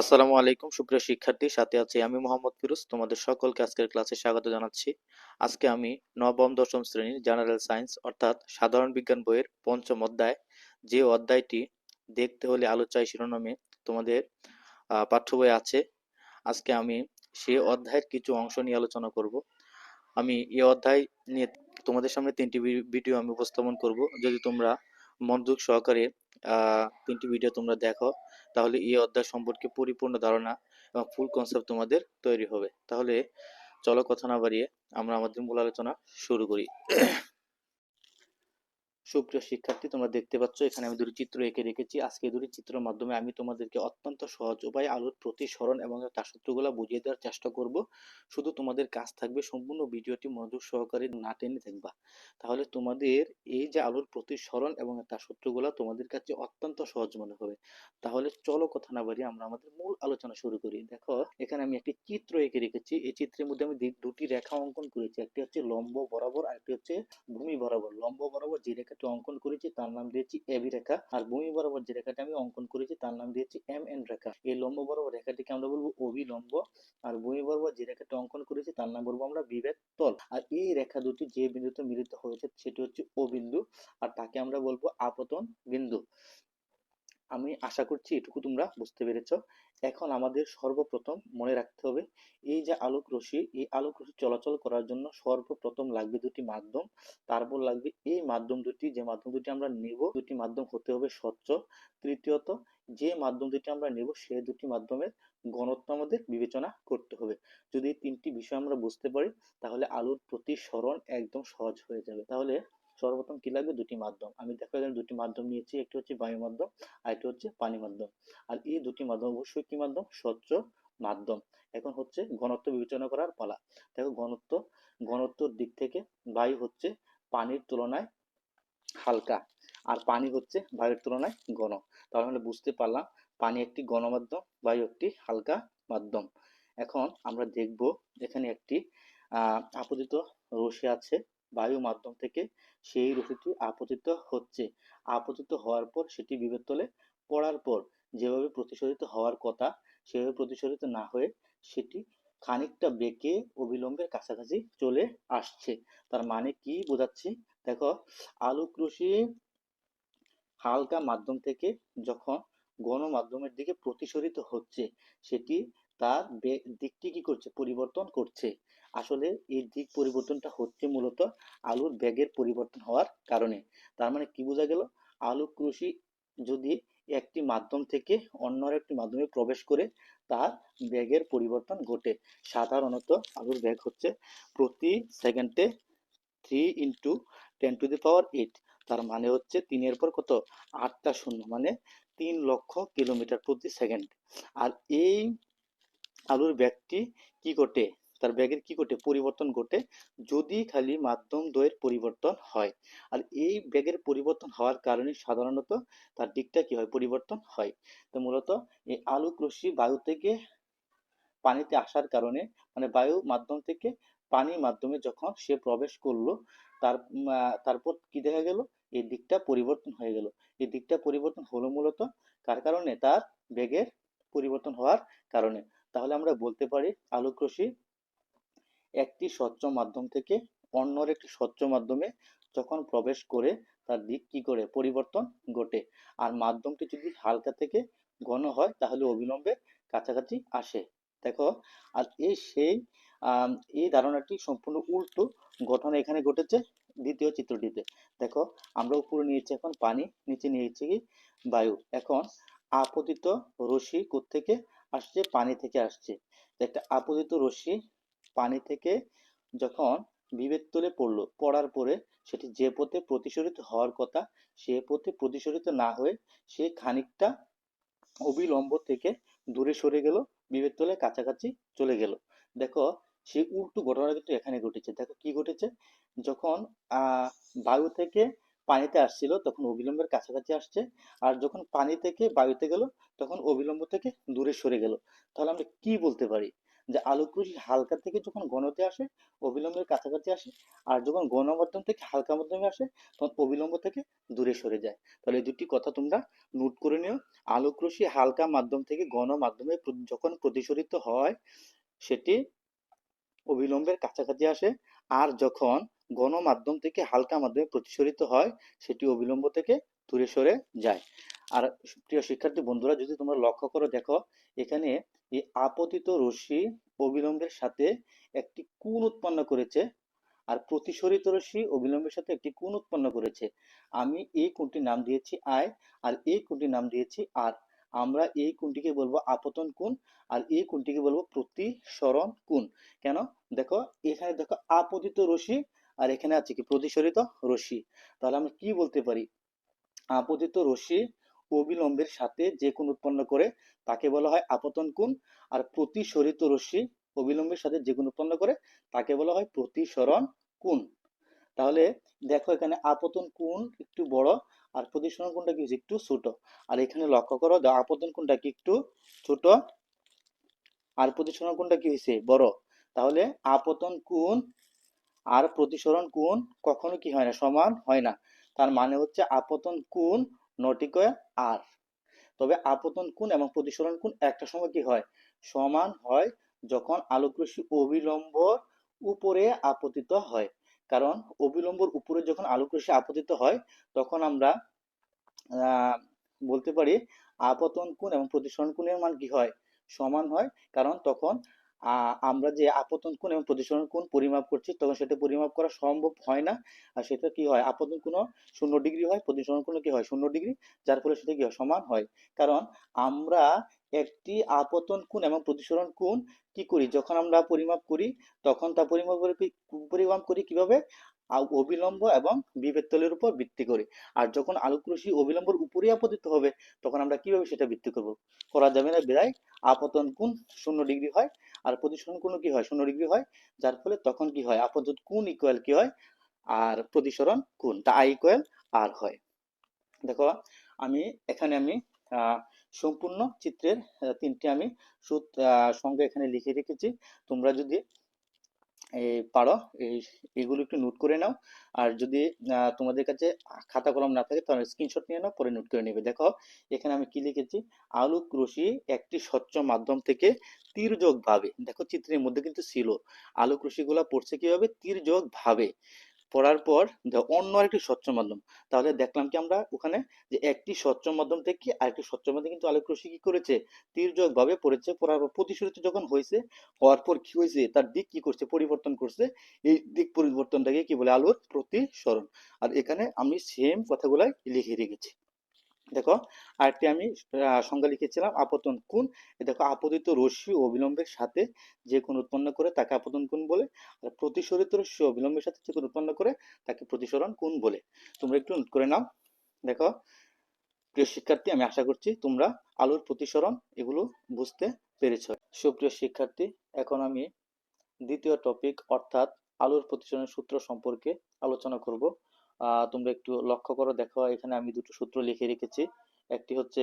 আসসালামু আলাইকুম, সুপ্রিয় শিক্ষার্থী। সাথে আছি আমি মোহাম্মদ ফিরোজ। তোমাদের সকলকে আজকের ক্লাসে স্বাগত জানাচ্ছি। আজকে আমি নবম, দশম শ্রেণির জেনারেল সায়েন্স অর্থাৎ সাধারণ বিজ্ঞান বইয়ের পঞ্চম অধ্যায় যে অধ্যায়টি দেখতে হলে আলো চাই শিরোনামে তোমাদের পাঠ্য বই আছে। আজকে আমি সেই অধ্যায়ের কিছু অংশ নিয়ে আলোচনা করব। আমি এই অধ্যায় নিয়ে তোমাদের সামনে তিনটি ভিডিও আমি উপস্থাপন করব। যদি তোমরা মনোযোগ সহকারে তিনটি ভিডিও তোমরা দেখো, তাহলে এই অধ্যায় সম্পর্কে পরিপূর্ণ ধারণা এবং ফুল কনসেপ্ট তোমাদের তৈরি হবে। তাহলে চলো কথা না বাড়িয়ে আমরা আমাদের মূল আলোচনা শুরু করি। সুপ্রিয় শিক্ষার্থী, তোমরা দেখতে পাচ্ছ, এখানে আমি দুটি চিত্র এঁকে রেখেছি। আজকে দুটি চিত্রের মাধ্যমে আমি তোমাদেরকে অত্যন্ত সহজ উপায়ে আলোর প্রতিসরণ এবং তার সূত্রগুলো বুঝিয়ে দেওয়ার চেষ্টা করব। শুধু তোমাদের কাজ থাকবে সম্পূর্ণ ভিডিওটি মনোযোগ সহকারে না টেনে দেখবা। তাহলে তোমাদের এই যে আলোর প্রতিসরণ এবং তার সূত্রগুলো তোমাদের কাছে অত্যন্ত সহজ মনে হবে। তাহলে চলো কথা না বাড়িয়ে আমরা আমাদের মূল আলোচনা শুরু করি। দেখো, এখানে আমি একটি চিত্র এঁকে রেখেছি। এই চিত্রের মধ্যে আমি দুটি রেখা অঙ্কন করেছি। একটি হচ্ছে লম্ব বরাবর আর একটি হচ্ছে ভূমি বরাবর। লম্ব বরাবর যে রেখাটি অঙ্কন করেছি, তার নাম দিয়েছি এবি রেখা। আর ভূমি বরাবর যে রেখাটি আমি অঙ্কন করেছি, তার নাম দিয়েছি এম এন রেখা। এই লম্ব বরাবর রেখাটিকে আমরা বলব অভিলম্ব আর ভূমি বরাবর যে রেখাটি অঙ্কন করেছি, তার নাম বলব আমরা বিবেক তল। আর এই রেখা দুটি যে বিন্দুতে মিলিত হয়েছে, সেটি হচ্ছে ও বিন্দু। আর তাকে আমরা বলব আপতন বিন্দু। আমি আশা করছি এটুকু তোমরা বুঝতে পেরেছ। এখন আমাদের সর্বপ্রথম মনে রাখতে হবে, এই যে আলোক রশ্মি, এই আলোক রশ্মি চলাচল করার জন্য সর্বপ্রথম লাগবে দুটি মাধ্যম। তারপর লাগবে এই মাধ্যম দুটি, যে মাধ্যম দুটি আমরা নেব, দুটি মাধ্যম হতে হবে স্বচ্ছ। তৃতীয়ত, যে মাধ্যম দুটি আমরা নেব, সে দুটি মাধ্যমের ঘনত্ব আমাদের বিবেচনা করতে হবে। যদি তিনটি বিষয় আমরা বুঝতে পারি, তাহলে আলোর প্রতিসরণ একদম সহজ হয়ে যাবে। তাহলে সর্বপ্রথম কি লাগবে? দুটি মাধ্যম। আমি দেখো এখানে দুটি মাধ্যম নিয়েছি, একটি হচ্ছে বায়ু মাধ্যম আর একটি হচ্ছে পানি মাধ্যম। আর এই দুটি মাধ্যম অবশ্যই কি মাধ্যম? স্বচ্ছ মাধ্যম। এখন হচ্ছে ঘনত্ব বিবেচনা করার পালা। দেখো ঘনত্ব, ঘনত্বর দিক থেকে বায়ু হচ্ছে পানির তুলনায় হালকা আর পানি হচ্ছে বায়ুর তুলনায় ঘন। তাহলে আমরা বুঝতে পারলাম পানি একটি ঘন মাধ্যম, বায়ু একটি হালকা মাধ্যম। এখন আমরা দেখব এখানে একটি আপতিত রশ্মি আছে। বায়ু মাধ্যম থেকে সেই রশ্মিটি আপতিত হচ্ছে। আপতিত হওয়ার পর সেটি বিভেদ তলে পড়ার পর যেভাবে প্রতিসরিত হওয়ার কথা, সেভাবে প্রতিসরিত না হয়ে সেটি খানিকটা বেঁকে অবিলম্বের কাছাকাছি চলে আসছে। তার মানে কি বোঝাচ্ছি? দেখো, আলোক রশ্মি হালকা মাধ্যম থেকে যখন ঘন মাধ্যমের দিকে প্রতিসরিত হচ্ছে, সেটি তার দিকটি কি করছে? পরিবর্তন করছে। আসলে এই দিক পরিবর্তনটা হচ্ছে মূলত আলোর বেগের পরিবর্তন হওয়ার কারণে। তার মানে কি বোঝা গেল? আলোক রশ্মি যদি একটি মাধ্যম থেকে অন্য একটি মাধ্যমে প্রবেশ করে, তার বেগের পরিবর্তন ঘটে। সাধারণত আলুর বেগ হচ্ছে প্রতি সেকেন্ডে three into ten to the power eight তার মানে হচ্ছে তিনের পর কত? আটটা শূন্য মানে তিন লক্ষ কিলোমিটার প্রতি সেকেন্ড। আর এই আলুর ব্যাগটি কি ঘটে? তার ব্যাগের কি ঘটে? পরিবর্তন ঘটে যদি খালি মাধ্যম দ্বয়ের পরিবর্তন হয়। আর এই ব্যাগের পরিবর্তন হওয়ার কারণে সাধারণত তার দিকটা কি হয়? পরিবর্তন হয়। তো মূলত এই আলোক রশ্মি বায়ু থেকে পানিতে আসার কারণে মানে বায়ু মাধ্যম থেকে পানি মাধ্যমে যখন সে প্রবেশ করল, তার তারপর কি দেখা গেল? এই দিকটা পরিবর্তন হয়ে গেল। এই দিকটা পরিবর্তন হলো মূলত কার কারণে? তার বেগের পরিবর্তন হওয়ার কারণে। তাহলে আমরা বলতে পারি আলোক রশ্মি একটি স্বচ্ছ মাধ্যম থেকে অন্য একটি স্বচ্ছ মাধ্যমে যখন প্রবেশ করে তার দিক কি করে? পরিবর্তন ঘটে। আর মাধ্যমটি যদি হালকা থেকে ঘন হয়, তাহলে অবিলম্বে কাছাকাছি আসে। দেখো, আর এই সেই এই ধারণাটি সম্পূর্ণ উল্টো ঘটনা এখানে ঘটেছে দ্বিতীয় চিত্রটিতে। দেখো, আমরা উপরে নিয়েছি এখন পানি, নিচে নিয়েছি বায়ু। এখন আপতিত রশ্মি থেকে আসছে? পানি থেকে আসছে। একটা আপতিত রশ্মি পানি থেকে যখন বিভেদ তলে পড়ল, পড়ার পরে সেটি যে পথে প্রতিসরিত হওয়ার কথা, সে পথে প্রতিসরিত না হয়ে সে খানিকটা অবিলম্ব থেকে দূরে সরে গেল, বিভেদ তলে কাছাকাছি চলে গেল। দেখো সেই উল্টো ঘটনা কিন্তু এখানে ঘটেছে। দেখো কি ঘটেছে? যখন বায়ু থেকে পানিতে আসছিল, তখন অবিলম্বের কাছাকাছি আসছে, আর যখন পানি থেকে বায়ুতে গেল, তখন অবিলম্ব থেকে দূরে সরে গেল। তাহলে আমরা কি বলতে পারি? যে আলোক রশ্মি হালকা থেকে যখন ঘনতে আসে অবিলম্বের কাছাকাছি আসে, আর যখন ঘন মাধ্যম থেকে হালকা মাধ্যমে আসে, তখন অবিলম্ব থেকে দূরে সরে যায়। তাহলে এই দুটি কথা তোমরা নোট করে নিও। আলোক রশ্মি হালকা মাধ্যম থেকে ঘন মাধ্যমে যখন প্রতিসরিত হয়, সেটি অবিলম্বের কাছাকাছি আসে, আর যখন ঘন মাধ্যম থেকে হালকা মাধ্যমে প্রতিসরিত হয়, সেটি অবিলম্ব থেকে দূরে সরে যায়। আর প্রিয় শিক্ষার্থী বন্ধুরা, যদি তোমরা লক্ষ্য করো, দেখো, এখানে এই আপতিত রশ্মি অবিলম্বের সাথে একটি কোণ উৎপন্ন করেছে আর প্রতিসরিত রশ্মি অবিলম্বের সাথে একটি কোণ উৎপন্ন করেছে। আমি এই কোণটির নাম দিয়েছি আই আর এই কোণটির নাম দিয়েছি আর। আমরা এই কোণটিকে বলব আপতন কোণ আর এই কোণটিকে বলব প্রতিসরণ কোণ কেন? দেখো, এখানে দেখো আপতিত রশ্মি আর এখানে আছে কি? প্রতিসরিত রশ্মি। তাহলে আমরা কি বলতে পারি? আপতিত রশ্মি অবিলম্বের সাথে যে কোণ উৎপন্ন করে তাকে বলা হয় আপতন কোণ আর প্রতিসরিত রশ্মি অবিলম্বের সাথে যে কোণ উৎপন্ন করে তাকে বলা হয় প্রতিসরণ কোণ। তাহলে দেখো এখানে আপতন কোণ একটু বড় আর প্রতিসরণ কোণটা কি একটু ছোট। আর এখানে লক্ষ্য করো আপতন কোণটা কি একটু ছোট আর প্রতিসরণ কোণটা কি হয়েছে বড়। তাহলে আপতন কোণ আর প্রতিসরণ কোণ কখনো কি হয় না, সমান হয় না। তার মানে হচ্ছে আপতন কোণ নটিকয় আর। তবে আপতন কোণ এবং প্রতিসরণ কোণ একটা সময় কি হয়? সমান হয় যখন আলোক রশ্মি অবিলম্ব উপরে আপতিত হয়। কারণ অবিলম্বর উপরে যখন আলোক রশ্মি আপতিত হয়, তখন আমরা বলতে পারি আপতন কোণ এবং প্রতিসরণ কোণের মান কি হয়? সমান হয়। কারণ তখন আমরা যে আপতন কোণ এবং প্রতিসরণ কোণ পরিমাপ করছি, তখন সেটা পরিমাপ করা সম্ভব হয় না। আর সেটা কি হয়? আপতন কোণ শূন্য ডিগ্রি হয়, প্রতিসরণ কোণ কি হয়? শূন্য ডিগ্রি, যার ফলে সেটা কি হয়? সমান হয়। কারণ আমরা একটি আপতন কোণ এবং প্রতিসরণ কোণ কি করি? যখন আমরা পরিমাপ করি, তখন তা পরিমাপ পরিমাপ করি কীভাবে? অবিলম্ব এবং বিভেদ তলের উপর ভিত্তি করে। আর যখন আলোক রশ্মি অবিলম্বর উপরে আপতিত হবে, তখন আমরা কীভাবে সেটা ভিত্তি করব? করা যাবে না বিদায়। আপতন কোণ শূন্য ডিগ্রি হয় আর প্রতিসরণ কোণ কি হয়? শূন্য ডিগ্রি হয়। যার ফলে তখন কি হয়? আপতন কোণ ইকুয়াল কি হয়? আর প্রতিসরণ কোণ, তা আই ইকুয়াল আর হয়। দেখো, আমি এখানে আমি সম্পূর্ণ চিত্রের তিনটি আমি সূত্র সঙ্গে এখানে লিখে রেখেছি। তোমরা যদি পারো এগুলো একটু নোট করে নাও। আর যদি তোমাদের কাছে খাতা কলম না থাকে, তাহলে স্ক্রিনশট নিয়ে নাও, পরে নোট করে নেবে। দেখো, এখানে আমি কি লিখেছি? আলোক রশ্মি একটি স্বচ্ছ মাধ্যম থেকে তির্যক ভাবে, দেখো চিত্রের মধ্যে কিন্তু ছিল। আলোক রশ্মিগুলা পড়ছে কীভাবে? তির্যক ভাবে। পড়ার পর অন্য আরেকটি স্বচ্ছ মাধ্যম। তাহলে দেখলাম কি আমরা ওখানে যে একটি স্বচ্ছ মাধ্যম থেকে আরেকটি স্বচ্ছ মাধ্যম কিন্তু আলোক রশ্মি কি করেছে? তির্যক ভাবে পড়েছে। পড়ার পর প্রতিসরিত যখন হয়েছে, হওয়ার পর কি হয়েছে? তার দিক কি করছে? পরিবর্তন করছে। এই দিক পরিবর্তনটাকে কি বলে? আলোর প্রতিসরণ। আর এখানে আমি সেম কথাগুলাই লিখে রেখেছি। দেখো, আরেকটি আমি সংজ্ঞা লিখেছিলাম, আপতন কোণ। দেখো, আপতিত রশ্মি অবিলম্বের সাথে যে কোণ উৎপন্ন করে তাকে আপতন কোণ বলে, আর প্রতিসরিত রশ্মি অবিলম্বের সাথে যে কোণ উৎপন্ন করে তাকে প্রতিসরণ কোণ বলে। তোমরা একটু নোট করে নাও। দেখো, প্রিয় শিক্ষার্থী, আমি আশা করছি তোমরা আলোর প্রতিসরণ এগুলো বুঝতে পেরেছ। সুপ্রিয় শিক্ষার্থী, এখন আমি দ্বিতীয় টপিক অর্থাৎ আলোর প্রতিসরণের সূত্র সম্পর্কে আলোচনা করব। তোমরা একটু লক্ষ্য করো, দেখো এখানে আমি দুটো সূত্র লিখে রেখেছি। একটি হচ্ছে,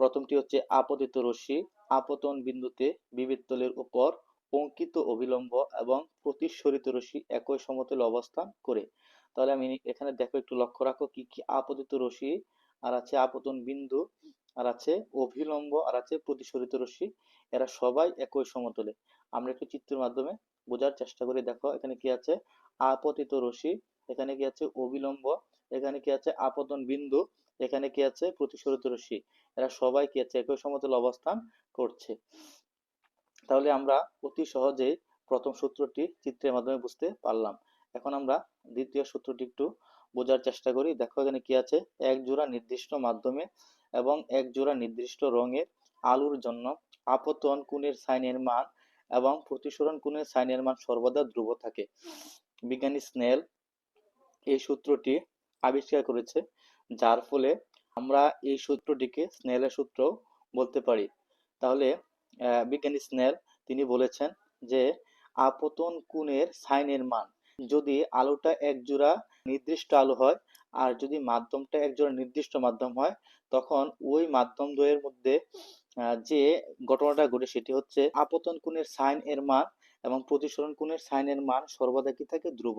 প্রথমটি হচ্ছে আপতিত রশ্মি, আপতন বিন্দুতে বিবৃতলের উপর অঙ্কিত অবিলম্ব এবং প্রতিসরিত রশ্মি একই সমতলে অবস্থান করে। তাহলে আমি এখানে দেখো, একটু লক্ষ্য রাখো, কি কি আপতিত রশ্মি, আর আছে আপতন বিন্দু, আর আছে অভিলম্ব আর আছে প্রতিসরিত রশ্মি, এরা সবাই একই সমতলে। আমরা একটু চিত্রের মাধ্যমে বোঝার চেষ্টা করি। দেখো, এখানে কি আছে? আপতিত রশ্মি এখানে কি আছে অবিলম্ব, এখানে কি আছে আপতন বিন্দু, এখানে কি আছে প্রতিসরিত রশ্মি এরা সবাই কি আছে? একই সমতলে অবস্থান করছে। তাহলে আমরা অতি সহজেই প্রথম সূত্রটি চিত্রের মাধ্যমে বুঝতে পারলাম। এখন আমরা দ্বিতীয় সূত্রটি একটু বোঝার চেষ্টা করি। দেখো এখানে কি আছে? এক জোড়া নির্দিষ্ট মাধ্যমে এবং এক জোড়া নির্দিষ্ট রঙের আলুর জন্য আপতন কোণের সাইনের মান এবং প্রতিসরণ কোণের সাইনের মান সর্বদা ধ্রুব থাকে। বিজ্ঞানী স্নেল এই সূত্রটি আবিষ্কার করেছে, যার ফলে আমরা এই সূত্রটিকে স্নেলের সূত্র বলতে পারি। তাহলে বিজ্ঞানী স্নেল তিনি বলেছেন যে, আপতন কোণের সাইনের মান যদি আলোটা এক জোড়া নির্দিষ্ট আলো হয় আর যদি মাধ্যমটা এক জোড়া নির্দিষ্ট মাধ্যম হয়, তখন ওই মাধ্যম দ্বয়ের মধ্যে যে ঘটনাটা ঘটে সেটি হচ্ছে আপতন কোণের সাইন এর মান এবং প্রতিসরণ কোণের সাইন এর মান সর্বদা কি থাকে? ধ্রুব।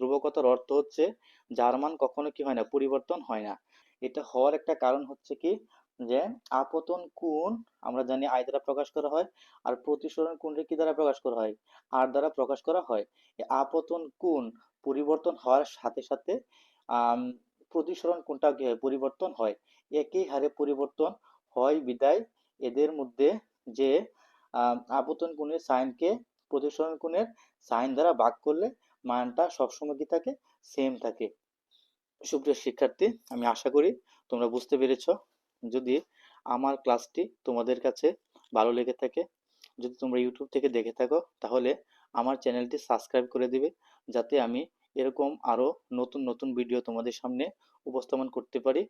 ধ্রুব কথার অর্থ হচ্ছে যার মান কখনো কি হয় না, পরিবর্তন হয় না। এটা হওয়ার একটা কারণ হচ্ছে কি? যে আপতন কোণ আমরা জানি আই দ্বারা প্রকাশ করা হয় আর প্রতিসরণ কোণকে কি দ্বারা প্রকাশ করা হয়? আর দ্বারা প্রকাশ করা হয়। আপতন কোণ পরিবর্তন হওয়ার সাথে সাথে প্রতিসরণ কোণটা কি হয় পরিবর্তন হয়। একই হারে পরিবর্তন হয় বিদায়। এদের মধ্যে যে আপতন কোণের সাইনকে প্রতিসরণ কোণের সাইন দ্বারা ভাগ করলে মানটা সবসময় কি থাকে? সেম থাকে। সুপ্রিয় শিক্ষার্থী, আমি আশা করি তোমরা বুঝতে পেরেছ। যদি আমার ক্লাসটি তোমাদের কাছে ভালো লেগে থাকে, যদি তোমরা ইউটিউব থেকে দেখে থাকো, তাহলে আমার চ্যানেলটি সাবস্ক্রাইব করে দিবে, যাতে আমি এরকম আরও নতুন নতুন ভিডিও তোমাদের সামনে উপস্থাপন করতে পারি।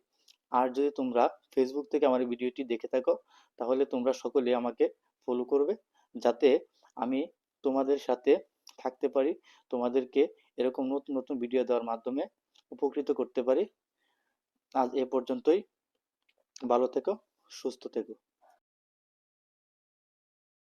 আর যদি তোমরা ফেসবুক থেকে আমার ভিডিওটি দেখে থাকো, তাহলে তোমরা সকলে আমাকে ফলো করবে, যাতে আমি তোমাদের সাথে থাকতে পারি, তোমাদেরকে এরকম নতুন নতুন ভিডিও দেওয়ার মাধ্যমে উপকৃত করতে পারি। আজ এ পর্যন্তই। ভালো থেকো, সুস্থ থেকো।